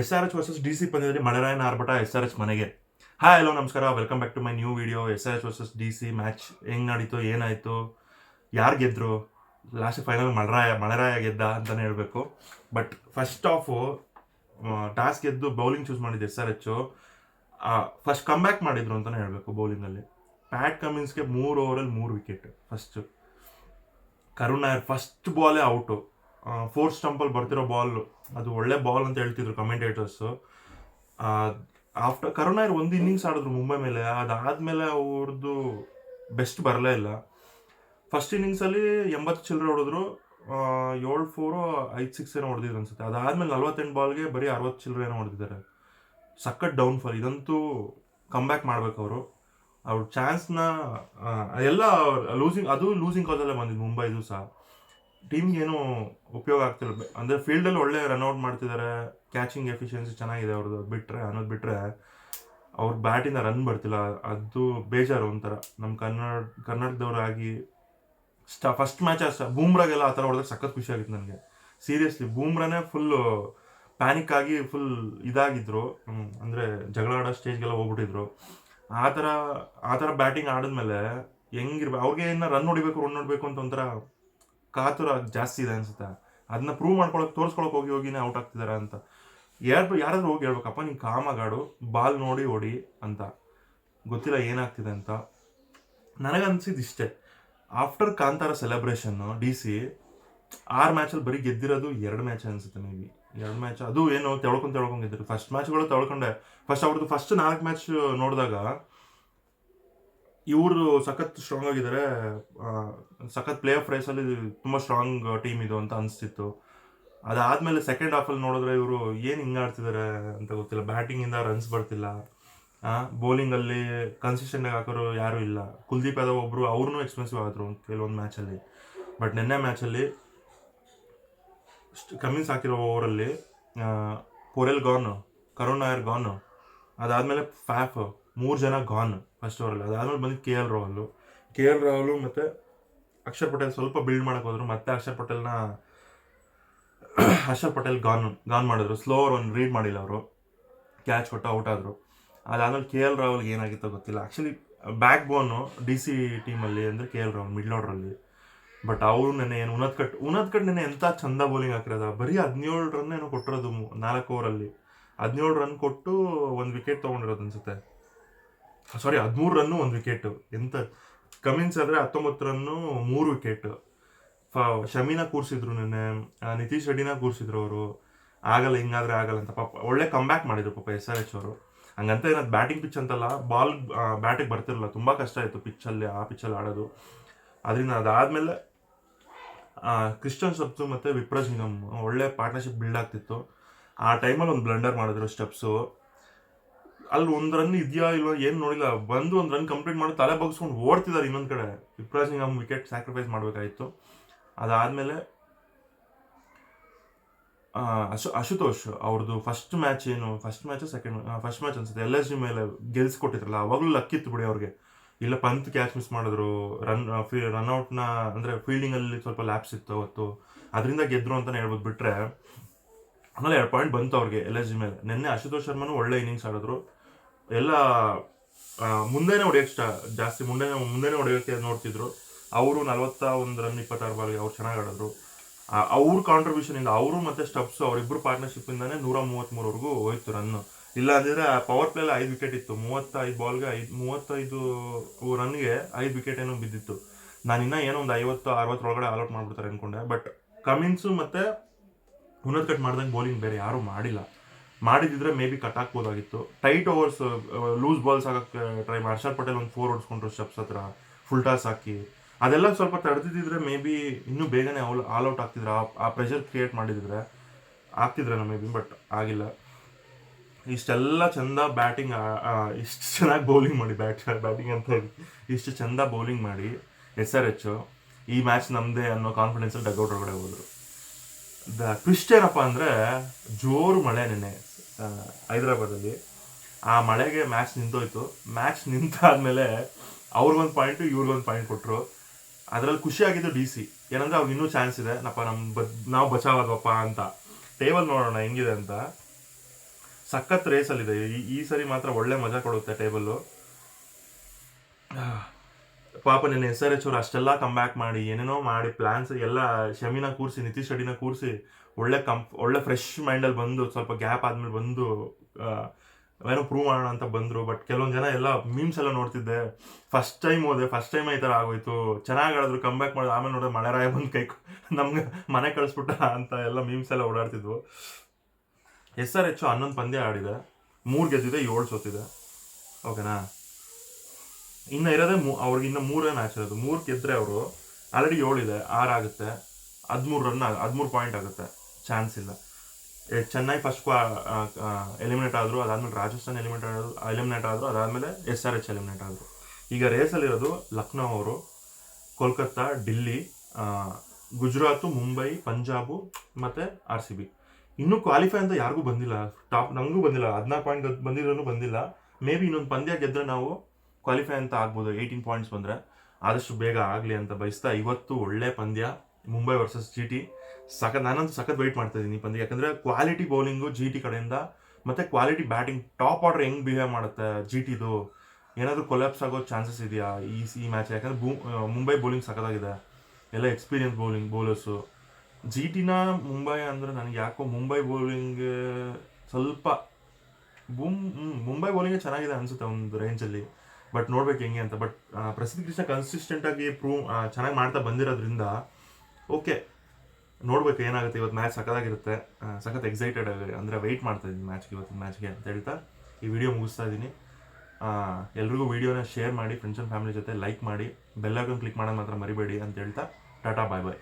S R H versus D C ಪಂದ್ಯದಲ್ಲಿ ಮಳೆರಾಯನ ಆರ್ಭಟ ಎಸ್ ಆರ್ ಎಚ್ ಮನೆಗೆ. ಹಾಯ್ ಹಲೋ ನಮಸ್ಕಾರ. Welcome back to my new video S R H versus D C match ಹೆಂಗೆ ನಡೀತು, ಏನಾಯಿತು, ಯಾರು ಗೆದ್ರು? ಲಾಸ್ಟ್ ಫೈನಲ್ ಮಳೆರಾಯ ಮಳೆರಾಯ ಗೆದ್ದ ಅಂತಲೇ ಹೇಳಬೇಕು. ಬಟ್ ಫಸ್ಟ್ ಆಫು ಟಾಸ್ ಗೆದ್ದು ಬೌಲಿಂಗ್ ಚೂಸ್ ಮಾಡಿದ್ದು S R H first come back ಮಾಡಿದ್ರು ಅಂತಲೇ ಹೇಳಬೇಕು ಬೌಲಿಂಗಲ್ಲಿ ಪ್ಯಾಟ್ ಕಮಿನ್ಸ್ಗೆ ಮೂರು ಓವರಲ್ಲಿ ಮೂರು wicket first Karun Nair first ಬಾಲೇ out fourth ಸ್ಟಂಪಲ್ಲಿ ಬರ್ತಿರೋ ಬಾಲ್ ಅದು ಒಳ್ಳೆ ಬಾಲ್ ಅಂತ ಹೇಳ್ತಿದ್ರು ಕಮೆಂಟೇಟರ್ಸು ಆಫ್ಟರ್ ಕರುಣಾಯರ್ ಒಂದು ಇನ್ನಿಂಗ್ಸ್ ಆಡಿದ್ರು ಮುಂಬೈ ಮೇಲೆ, ಅದಾದಮೇಲೆ ಅವ್ರದ್ದು ಬೆಸ್ಟ್ ಬರಲೇ ಇಲ್ಲ. ಫಸ್ಟ್ ಇನ್ನಿಂಗ್ಸಲ್ಲಿ ಎಂಬತ್ತು ಚಿಲ್ಲರೆ ಹೊಡೆದ್ರು ಏಳು ಫೋರು ಐದು ಸಿಕ್ಸ್ ಏನೋ ಹೊಡೆದಿದ್ರು ಅನ್ಸುತ್ತೆ. ಅದಾದಮೇಲೆ ನಲ್ವತ್ತೆಂಟು ಬಾಲ್ಗೆ ಬರೀ ಅರವತ್ತು ಚಿಲ್ಲರೆ ಏನೋ ಹೊಡೆದಿದ್ದಾರೆ. ಸಖತ್ ಡೌನ್ಫಾಲ್ ಇದಂತೂ ಕಮ್ ಬ್ಯಾಕ್ ಮಾಡ್ಬೇಕು ಅವರು. ಅವ್ರ ಚಾನ್ಸ್ನ ಎಲ್ಲ ಲೂಸಿಂಗ್ ಅದು ಲೂಸಿಂಗ್ ಕಾಲ್ದಲ್ಲೇ ಬಂದಿದ್ದು ಮುಂಬೈದು ಸಹ. ಟೀಮ್ಗೆ ಏನು ಉಪಯೋಗ ಆಗ್ತಿಲ್ಲ ಅಂದರೆ ಫೀಲ್ಡಲ್ಲಿ ಒಳ್ಳೆ ರನ್ಔಟ್ ಮಾಡ್ತಿದ್ದಾರೆ ಕ್ಯಾಚಿಂಗ್ ಎಫಿಷಿಯನ್ಸಿ ಚೆನ್ನಾಗಿದೆ ಅವ್ರದ್ದು ಬಿಟ್ಟರೆ ಅನ್ನೋದು ಬಿಟ್ಟರೆ ಅವ್ರ ಬ್ಯಾಟಿಂದ ರನ್ ಬರ್ತಿಲ್ಲ. ಅದು ಬೇಜಾರು ಒಂಥರ. ನಮ್ಮ ಕನ್ನಡ, ಕನ್ನಡದವರಾಗಿ ಸ್ಟ ಫಸ್ಟ್ ಮ್ಯಾಚ್ ಅಷ್ಟ, ಬೂಮ್ರಾಗೆಲ್ಲ ಆ ಥರ ಹೊಡೆದ್ರೆ ಸಖತ್ ಖುಷಿ ಆಗಿತ್ತು ನನಗೆ. ಸೀರಿಯಸ್ಲಿ ಬೂಮ್ರಾನೇ ಫುಲ್ಲು ಪ್ಯಾನಿಕ್ ಆಗಿ ಫುಲ್ ಇದಾಗಿದ್ರು. ಅಂದರೆ ಜಗಳ ಆಡೋ ಸ್ಟೇಜ್ಗೆಲ್ಲ ಹೋಗ್ಬಿಟ್ಟಿದ್ರು. ಆ ಥರ ಆ ಥರ ಬ್ಯಾಟಿಂಗ್ ಆಡಿದ್ಮೇಲೆ ಹೆಂಗಿರ್ಬೇಕು ಅವ್ರಿಗೆ ಏನು ರನ್ ಹೊಡಿಬೇಕು ರನ್ ಹೊಡಿಬೇಕು ಅಂತ ಒಂಥರ ಕಾತುರ ಜಾಸ್ತಿ ಇದೆ ಅನ್ಸುತ್ತೆ. ಅದನ್ನ ಪ್ರೂವ್ ಮಾಡ್ಕೊಳಕ್, ತೋರಿಸ್ಕೊಳಕ್ ಹೋಗಿ, ಹೋಗಿನೇ ಔಟ್ ಆಗ್ತಿದಾರೆ ಅಂತ. ಯಾರು ಯಾರಾದ್ರೂ ಹೋಗಿ ಹೇಳ್ಬೇಕಪ್ಪ, ನೀನು ಕಾಮಾಗಾಡು, ಬಾಲ್ ನೋಡಿ ಓಡಿ ಅಂತ. ಗೊತ್ತಿಲ್ಲ ಏನಾಗ್ತಿದೆ ಅಂತ. ನನಗನ್ಸಿದ್ದು ಇಷ್ಟೇ. After Kantara celebration D C ಆರು ಮ್ಯಾಚಲ್ಲಿ ಬರೀ ಗೆದ್ದಿರೋದು ಎರಡು ಮ್ಯಾಚ್ ಅನ್ಸುತ್ತೆ ಮೇ ಬಿ ಎರಡು ಮ್ಯಾಚ್ ಅದು ಏನು ತೆಳ್ಕೊಂಡು ತೆಳ್ಕೊಂಡು ಗೆದ್ದರು ಫಸ್ಟ್ ಮ್ಯಾಚ್ಗಳು ತೊಳ್ಕೊಂಡೆ. ಫಸ್ಟ್ ಅವ್ರದ್ದು ಫಸ್ಟ್ ನಾಲ್ಕು ಮ್ಯಾಚ್ ನೋಡಿದಾಗ ಇವರು ಸಖತ್ ಸ್ಟ್ರಾಂಗ್ ಆಗಿದ್ದಾರೆ ಸಖತ್ ಪ್ಲೇ ಆಫ್ ರೇಸಲ್ಲಿ ತುಂಬ ಸ್ಟ್ರಾಂಗ್ ಟೀಮ್ ಇದು ಅಂತ ಅನಿಸ್ತಿತ್ತು. ಅದಾದಮೇಲೆ ಸೆಕೆಂಡ್ ಹಾಫಲ್ಲಿ ನೋಡಿದ್ರೆ ಇವರು ಏನು ಹಿಂಗೆ ಆಡ್ತಿದ್ದಾರೆ ಅಂತ ಗೊತ್ತಿಲ್ಲ. ಬ್ಯಾಟಿಂಗಿಂದ ರನ್ಸ್ ಬರ್ತಿಲ್ಲ. ಬೌಲಿಂಗಲ್ಲಿ ಕನ್ಸಿಸ್ಟೆಂಟ್ ಆಗಿ ಹಾಕೋರು ಯಾರೂ ಇಲ್ಲ. ಕುಲ್ದೀಪ್ ಯಾದವ್ ಒಬ್ರು ಅವ್ರೂ ಎಕ್ಸ್ಪೆನ್ಸಿವ್ ಆದರು ಕೆಲವೊಂದು ಮ್ಯಾಚಲ್ಲಿ ಬಟ್ ನಿನ್ನೆ ಮ್ಯಾಚಲ್ಲಿ ಕಮಿನ್ಸ್ ಹಾಕಿರೋ ಓವರಲ್ಲಿ ಪೊರೆಲ್ ಗಾನ್ ಕರುಣ್ ನಾಯರ್ ಗಾನ್ ಅದಾದಮೇಲೆ ಫ್ಯಾಫ್ ಮೂರು ಜನ ಗಾನ್ ಫಸ್ಟ್ ಓವರಲ್ಲಿ ಅದಾದ್ಮೇಲೆ ಬಂದು K L Rahul. K L Rahul ಮತ್ತು ಅಕ್ಷರ್ ಪಟೇಲ್ ಸ್ವಲ್ಪ ಬಿಲ್ಡ್ ಮಾಡಕ್ಕೆ ಹೋದ್ರು. ಮತ್ತೆ ಅಕ್ಷರ್ ಪಟೇಲ್ನ ಅಕ್ಷರ್ ಪಟೇಲ್ ಗಾನ್ ಗಾನ್ ಮಾಡಿದ್ರು. ಸ್ಲೋ ಅವ್ರು ಒಂದು ರೀಡ್ ಮಾಡಿಲ್ಲ ಅವರು. ಕ್ಯಾಚ್ ಕೊಟ್ಟು ಔಟ್ ಆದರು. ಅದಾದ್ಮೇಲೆ ಕೆ ಎಲ್ ರಾಹುಲ್ಗೆ ಏನಾಗಿತ್ತೋ ಗೊತ್ತಿಲ್ಲ. ಆ್ಯಕ್ಚುಲಿ ಬ್ಯಾಕ್ ಬೋನು ಡಿ ಸಿ ಟೀಮಲ್ಲಿ ಅಂದರೆ ಕೆ ಎಲ್ ರಾಹುಲ್ ಮಿಡ್ಲ್ ಆರ್ಡ್ರಲ್ಲಿ ಬಟ್ ಅವರು ನೆನೆ ಏನು ಉನ್ನತ್ ಕಟ್ ಉನ್ನತ್ ಕಟ್ ನೆನೆ ಎಂಥ ಚಂದ ಬೌಲಿಂಗ್ ಹಾಕಿರೋದ. ಬರೀ ಹದಿನೇಳು ರನ್ ಏನೋ ಕೊಟ್ಟಿರೋದು ನಾಲ್ಕು ಓವರಲ್ಲಿ ಹದಿನೇಳು ರನ್ ಕೊಟ್ಟು ಒಂದು ವಿಕೆಟ್ ತೊಗೊಂಡಿರೋದು ಅನ್ಸುತ್ತೆ. ಸಾರಿ ಹದಿಮೂರು ರನ್ನು ಒಂದು ವಿಕೆಟ್. ಎಂತ ಕಮಿನ್ಸ್ ಆದರೆ ಹತ್ತೊಂಬತ್ತು ರನ್ನು ಮೂರು ವಿಕೆಟ್. ಫ, ಶಮಿನ ಕೂರಿಸಿದ್ರು ನಿನ್ನೆ ನಿತೀಶ್ ರೆಡ್ಡಿನ ಕೂರಿಸಿದ್ರು ಅವರು. ಆಗಲ್ಲ, ಹಿಂಗಾದ್ರೆ ಆಗಲ್ಲ ಅಂತ. ಪಾಪ, ಒಳ್ಳೆ ಕಮ್ಬ್ಯಾಕ್ ಮಾಡಿದ್ರು ಪಾಪ ಎಸ್ ಆರ್ ಎಚ್ ಅವರು. ಹಂಗಂತ ಏನಾದ್ರು ಬ್ಯಾಟಿಂಗ್ ಪಿಚ್ ಅಂತಲ್ಲ ಬಾಲ್ ಬ್ಯಾಟಿಗೆ ಬರ್ತಿರಲ್ಲ ತುಂಬ ಕಷ್ಟ ಆಯಿತು ಪಿಚ್ಚಲ್ಲಿ ಆ ಪಿಚ್ಚಲ್ಲಿ ಆಡೋದು. ಅದರಿಂದ ಅದಾದಮೇಲೆ ಕ್ರಿಶ್ಚಿಯನ್ ಸಬ್ಸು ಮತ್ತು ವಿಪ್ರಸಿಂಗಮ್ ಒಳ್ಳೆ ಪಾರ್ಟ್ನರ್ಶಿಪ್ ಬಿಲ್ಡ್ ಆಗ್ತಿತ್ತು. ಆ ಟೈಮಲ್ಲಿ ಒಂದು ಬ್ಲಂಡರ್ ಮಾಡಿದ್ರು ಸ್ಟೆಪ್ಸು ಅಲ್ಲಿ ಒಂದು ರನ್ ಇದೆಯಾ ಇಲ್ವಾ ಏನು ನೋಡಿಲ್ಲ. ಬಂದು ಒಂದು ರನ್ ಕಂಪ್ಲೀಟ್ ಮಾಡಿ ತಲೆ ಬಗ್ಸ್ಕೊಂಡು ಓಡ್ತಿದ್ದಾರೆ ಇನ್ನೊಂದು ಕಡೆ. ವಿಪ್ರಾಜಿಂಗಮ್ ವಿಕೆಟ್ ಸ್ಯಾಕ್ರಿಫೈಸ್ ಮಾಡಬೇಕಾಗಿತ್ತು ಅದಾದಮೇಲೆ ಅಶು, ಅಶುತೋಷ್ ಅವ್ರದ್ದು ಫಸ್ಟ್ ಮ್ಯಾಚ್ ಏನು? First match second first match ಅನ್ಸುತ್ತೆ. ಎಲ್ ಎಸ್ ಜಿ ಮೇಲೆ ಗೆಲ್ಸ್ಕೊಟ್ಟಿದ್ರಲ್ಲ, ಅವಾಗಲೂ ಲಕ್ಕಿತ್ತು ಬಿಡಿ ಅವ್ರಿಗೆ. ಇಲ್ಲ ಪಂತ್ ಕ್ಯಾಚ್ ಮಿಸ್ ಮಾಡಿದ್ರು. ರನ್ ರನ್ಔಟ್ನ ಅಂದರೆ ಫೀಲ್ಡಿಂಗಲ್ಲಿ ಸ್ವಲ್ಪ ಲ್ಯಾಪ್ಸ್ ಇತ್ತು ಅವತ್ತು. ಅದರಿಂದ ಗೆದ್ರು ಅಂತಲೇ ಹೇಳ್ಬೋದು ಬಿಟ್ರೆ. ಆಮೇಲೆ ಎರಡು ಪಾಯಿಂಟ್ ಬಂತು ಅವ್ರಿಗೆ ಎಲ್ ಎಸ್ ಜಿ ಮೇಲೆ. ನಿನ್ನೆ ಅಶುತೋಷ್ ಶರ್ಮನು ಒಳ್ಳೆ ಇನ್ನಿಂಗ್ಸ್ ಆಡಿದ್ರು. ಎಲ್ಲ ಮುಂದೆನೇ ಹೊಡೆಯೋಕ್ಕೆ ಸ್ಟಾ, ಜಾಸ್ತಿ ಮುಂದೆನೇ ಮುಂದೆನೇ ಹೊಡೆಯೋಕ್ಕೆ ನೋಡ್ತಿದ್ರು. ಅವರು ನಲವತ್ತ ಒಂದು ರನ್ ಇಪ್ಪತ್ತಾರು ಬಾಲ್ಗೆ ಅವ್ರು ಚೆನ್ನಾಗಿ ಆಡಿದ್ರು. ಅವ್ರ ಕಾಂಟ್ರಿಬ್ಯೂಷನ್ ಇಂದ ಅವರು ಮತ್ತೆ ಸ್ಟಬ್ಸ್ ಅವರಿಬ್ಬರು ಪಾರ್ಟ್ನರ್ಶಿಪ್ ಇಂದಾನೆ ನೂರ ಮೂವತ್ಮೂರವರೆಗೂ ಹೋಯ್ತು ರನ್ ಇಲ್ಲ ಪವರ್ ಪ್ಲೇಲಿ ಐದು ವಿಕೆಟ್ ಇತ್ತು. ಮೂವತ್ತೈದು ಬಾಲ್ಗೆ ಐದು, ಮೂವತ್ತೈದು ರನ್ಗೆ ಐದು ವಿಕೆಟ್ ಏನೋ ಬಿದ್ದಿತ್ತು. ನಾನು ಇನ್ನೂ ಏನೋ ಒಂದು ಐವತ್ತು ಅರವತ್ತರೊಳಗಡೆ ಆಲ್ಔಟ್ ಮಾಡ್ಬಿಡ್ತಾರೆ ಅನ್ಕೊಂಡೆ. ಬಟ್ ಕಮಿನ್ಸು ಮತ್ತೆ ಉನ್ನತ್ ಕಟ್ ಮಾಡ್ದಂಗೆ ಬೌಲಿಂಗ್ ಬೇರೆ ಯಾರೂ ಮಾಡಿಲ್ಲ. ಮಾಡಿದಿದ್ರೆ ಮೇ ಬಿ ಕಟ್ ಹಾಕ್ಬೋದಾಗಿತ್ತು ಟೈಟ್ ಓವರ್ಸ್ ಲೂಸ್ ಬಾಲ್ಸ್ ಆಗಕ್ಕೆ ಟ್ರೈ ಮಾಡಿ. ಹರ್ಷಲ್ ಪಟೇಲ್ ಒಂದು ಫೋರ್ ಹೊಡ್ಸ್ಕೊಂಡ್ರು ಸ್ಟೆಪ್ಸ್ ಹತ್ರ ಫುಲ್ ಟಾಸ್ ಹಾಕಿ. ಅದೆಲ್ಲ ಸ್ವಲ್ಪ ತಡೆದಿದ್ರೆ ಮೇ ಬಿ ಇನ್ನೂ ಬೇಗನೆ ಆಲ್ ಆಲ್ ಔಟ್ ಆಗ್ತಿದ್ರು. ಆ- ಪ್ರೆಷರ್ ಕ್ರಿಯೇಟ್ ಮಾಡಿದಿದ್ರೆ ಆಗ್ತಿದ್ರೆ ಮೇ ಬಿ ಬಟ್ ಆಗಿಲ್ಲ. ಇಷ್ಟೆಲ್ಲ ಚಂದ ಬ್ಯಾಟಿಂಗ್ ಇಷ್ಟು ಚೆನ್ನಾಗಿ ಬೌಲಿಂಗ್ ಮಾಡಿ ಬ್ಯಾಟ್ ಬ್ಯಾಟಿಂಗ್ ಅಂತ ಹೇಳಿ. ಇಷ್ಟು ಚಂದ ಬೌಲಿಂಗ್ ಮಾಡಿ, ಎಸ್ ಆರ್ ಎಚ್ ಈ ಮ್ಯಾಚ್ ನಮ್ಮದೇ ಅನ್ನೋ ಕಾನ್ಫಿಡೆನ್ಸಲ್ಲಿ ಡಗ್ಔಟ್ ಒಳಗಡೆ ಹೋದರು. ದ ಟ್ವಿಸ್ಟ್ ಏನಪ್ಪ ಅಂದರೆ ಜೋರು ಮಳೆ ನೆನೆ ಹೈದ್ರಾಬಾದಲ್ಲಿ. ಆ ಮಳೆಗೆ ಮ್ಯಾಚ್ ನಿಂತೋಯ್ತು. ಮ್ಯಾಚ್ ನಿಂತಾದ್ಮೇಲೆ ಅವ್ರಿಗೊಂದು ಪಾಯಿಂಟು ಇವ್ರಿಗೊಂದು ಪಾಯಿಂಟ್ ಕೊಟ್ಟರು ಅದರಲ್ಲಿ ಖುಷಿ ಆಗಿದ್ದು ಡಿ ಸಿ ಏನಂದ್ರೆ ಅವ್ರಿಗೆ ಇನ್ನೂ ಚಾನ್ಸ್ ಇದೆ. ನಪ್ಪ ನಮ್ಮ ನಾವು ಬಚಾವಾಗಪ್ಪ ಅಂತ. ಟೇಬಲ್ ನೋಡೋಣ, ಹೆಂಗಿದೆ ಅಂತ. ಸಖತ್ ರೇಸಲ್ಲಿದೆ ಈ ಸರಿ ಮಾತ್ರ ಒಳ್ಳೆ ಮಜಾ ಕೊಡುತ್ತೆ ಟೇಬಲ್ಲು ಪಾಪ ನಿನ್ನ ಎಸ್ ಆರ್ ಎಚ್ ಅವ್ರು ಅಷ್ಟೆಲ್ಲ ಕಮ್ ಬ್ಯಾಕ್ ಮಾಡಿ, ಏನೇನೋ ಮಾಡಿ ಪ್ಲಾನ್ಸ್ ಎಲ್ಲ ಶಮಿನ ಕೂರಿಸಿ, ನಿತೀಶ್ ರೆಡ್ಡಿನ ಕೂರಿಸಿ ಒಳ್ಳೆ ಕಂಪ್ ಒಳ್ಳೆ ಫ್ರೆಶ್ ಮೈಂಡಲ್ಲಿ ಬಂದು, ಸ್ವಲ್ಪ ಗ್ಯಾಪ್ ಆದ್ಮೇಲೆ ಬಂದು ಏನೋ ಪ್ರೂವ್ ಮಾಡೋಣ ಅಂತ ಬಂದರು. ಬಟ್ ಕೆಲವೊಂದು ಜನ ಎಲ್ಲ ಮೀಮ್ಸ್ ಎಲ್ಲ ನೋಡ್ತಿದ್ದೆ. ಫಸ್ಟ್ ಟೈಮ್ ಹೋದೆ ಫಸ್ಟ್ ಟೈಮ್ ಈ ಥರ ಆಗೋಯ್ತು. ಚೆನ್ನಾಗಿ ಆಡಿದ್ರು ಕಮ್ ಬ್ಯಾಕ್ ಮಾಡಿದ್ರು. ಆಮೇಲೆ ನೋಡಿದ್ರೆ ಮಳೆರಾಯ ಬಂದು ಕೈ ನಮ್ಗೆ ಮನೆ ಕಳಿಸ್ಬಿಟ್ಟ ಅಂತ ಎಲ್ಲ ಮೀಮ್ಸ್ ಎಲ್ಲ ಓಡಾಡ್ತಿದ್ವು. ಎಸ್ ಆರ್ ಎಚ್ ಹನ್ನೊಂದು ಪಂದ್ಯ ಆಡಿದೆ. ಮೂರು ಗೆದ್ದಿದೆ, ಏಳು ಸೋತಿದೆ. ಓಕೆನಾ? ಇನ್ನು ಇರೋದೇ ಮೂ, ಅವ್ರಿಗೆ ಇನ್ನು ಮೂರೇ ಮ್ಯಾಚ್ ಇರೋದು. ಮೂರು ಗೆದ್ದರೆ ಅವರು ಆಲ್ರೆಡಿ ಏಳಿದೆ, ಆರು ಆಗುತ್ತೆ. ಹದಿಮೂರು ರನ್ ಹದಿಮೂರು ಪಾಯಿಂಟ್ ಆಗುತ್ತೆ. ಚಾನ್ಸ್ ಇಲ್ಲ. ಚೆನ್ನೈ ಫಸ್ಟ್ ಎಲಿಮಿನೇಟ್ ಆದರು, ಅದಾದಮೇಲೆ ರಾಜಸ್ಥಾನ್ ಎಲಿಮಿನೇಟ್ ಆದರು ಎಲಿಮಿನೇಟ್ ಆದರು, ಅದಾದಮೇಲೆ ಎಸ್ ಆರ್ ಎಚ್ ಎಲಿಮಿನೇಟ್ ಆದರು. ಈಗ ರೇಸಲ್ಲಿರೋದು ಲಕ್ನೋ ಅವರು, ಕೋಲ್ಕತ್ತಾ, ಡಿಲ್ಲಿ ಗುಜರಾತು, ಮುಂಬೈ, ಪಂಜಾಬು ಮತ್ತು ಆರ್ ಸಿ ಬಿ. ಇನ್ನೂ ಕ್ವಾಲಿಫೈ ಅಂತ ಯಾರಿಗೂ ಬಂದಿಲ್ಲ. ಟಾಪ್ ನಮಗೂ ಬಂದಿಲ್ಲ. ಹದಿನಾಲ್ಕು ಪಾಯಿಂಟ್ ಬಂದಿರೋನು ಬಂದಿಲ್ಲ. ಮೇ ಬಿ ಇನ್ನೊಂದು ಪಂದ್ಯ ಗೆದ್ದರೆ ನಾವು ಕ್ವಾಲಿಫೈ ಅಂತ ಆಗ್ಬೋದು. ಏಯ್ಟೀನ್ ಪಾಯಿಂಟ್ಸ್ ಬಂದರೆ. ಆದಷ್ಟು ಬೇಗ ಆಗಲಿ ಅಂತ ಬಯಸ್ತಾ ಇವತ್ತು ಒಳ್ಳೆ ಪಂದ್ಯ. ಮುಂಬೈ ವರ್ಸಸ್ ಜಿ ಟಿ ಸಖತ್ ನಾನಂತೂ ಸಖತ್ ವೆಯ್ಟ್ ಮಾಡ್ತಾ ಇದ್ದೀನಿ ಪಂದ್ಯ ಯಾಕಂದರೆ ಕ್ವಾಲಿಟಿ ಬೌಲಿಂಗು ಜಿ ಟಿ ಕಡೆಯಿಂದ, ಮತ್ತು ಕ್ವಾಲಿಟಿ ಬ್ಯಾಟಿಂಗ್ ಟಾಪ್ ಆರ್ಡರ್ ಹೆಂಗೆ ಬಿಹೇವ್ ಮಾಡುತ್ತೆ ಜಿ ಟಿದು ಏನಾದರೂ ಕೊಲ್ಯಾಪ್ಸ್ ಆಗೋ ಚಾನ್ಸಸ್ ಇದೆಯಾ ಈ ಈ ಮ್ಯಾಚ್ ಯಾಕಂದರೆ ಬೂ ಮುಂಬೈ ಬೌಲಿಂಗ್ ಸಖತ್ತಾಗಿದೆ. ಎಲ್ಲ ಎಕ್ಸ್ಪೀರಿಯನ್ಸ್ ಬೌಲಿಂಗ್ ಬೌಲರ್ಸು ಜಿ ಟಿನ ಮುಂಬೈ ಅಂದರೆ ನನಗೆ ಯಾಕೋ ಮುಂಬೈ ಬೌಲಿಂಗ್ ಸ್ವಲ್ಪ ಬುಮ್ ಮುಂಬೈ ಬೌಲಿಂಗ್ ಚೆನ್ನಾಗಿದೆ ಅನ್ಸುತ್ತೆ ಒಂದು ರೇಂಜಲ್ಲಿ ಬಟ್ ನೋಡ್ಬೇಕು ಹೆಂಗೆ ಅಂತ. ಬಟ್ ಪ್ರಸಿದ್ಧ ಕೃಷ್ಣ ಕನ್ಸಿಸ್ಟೆಂಟಾಗಿ ಪ್ರೂವ್ ಚೆನ್ನಾಗಿ ಮಾಡ್ತಾ ಬಂದಿರೋದ್ರಿಂದ ಓಕೆ ನೋಡ್ಬೇಕು ಏನಾಗುತ್ತೆ. ಇವತ್ತು ಮ್ಯಾಚ್ ಸಖತ್ತಾಗಿರುತ್ತೆ. ಸಖತ್ ಎಕ್ಸೈಟೆಡ್ ಆಗಿ, ಅಂದರೆ ವೆಯ್ಟ್ ಮಾಡ್ತಾ ಇದ್ದೀನಿ ಮ್ಯಾಚ್ಗೆ ಇವತ್ತಿನ ಮ್ಯಾಚ್ಗೆ ಅಂತ ಹೇಳ್ತಾ ಈ ವಿಡಿಯೋ ಮುಗಿಸ್ತಾ ಇದ್ದೀನಿ. ಎಲ್ರಿಗೂ ವಿಡಿಯೋನ ಶೇರ್ ಮಾಡಿ ಫ್ರೆಂಡ್ಸ್ ಆ್ಯಂಡ್ ಫ್ಯಾಮಿಲಿ ಜೊತೆ ಲೈಕ್ ಮಾಡಿ ಬೆಲ್ಲೈಕನ್ ಕ್ಲಿಕ್ ಮಾಡೋದು ಮಾತ್ರ ಮರಿಬೇಡಿ ಅಂತ ಹೇಳ್ತಾ, ಟಾಟಾ ಬಾಯ್ ಬಾಯ್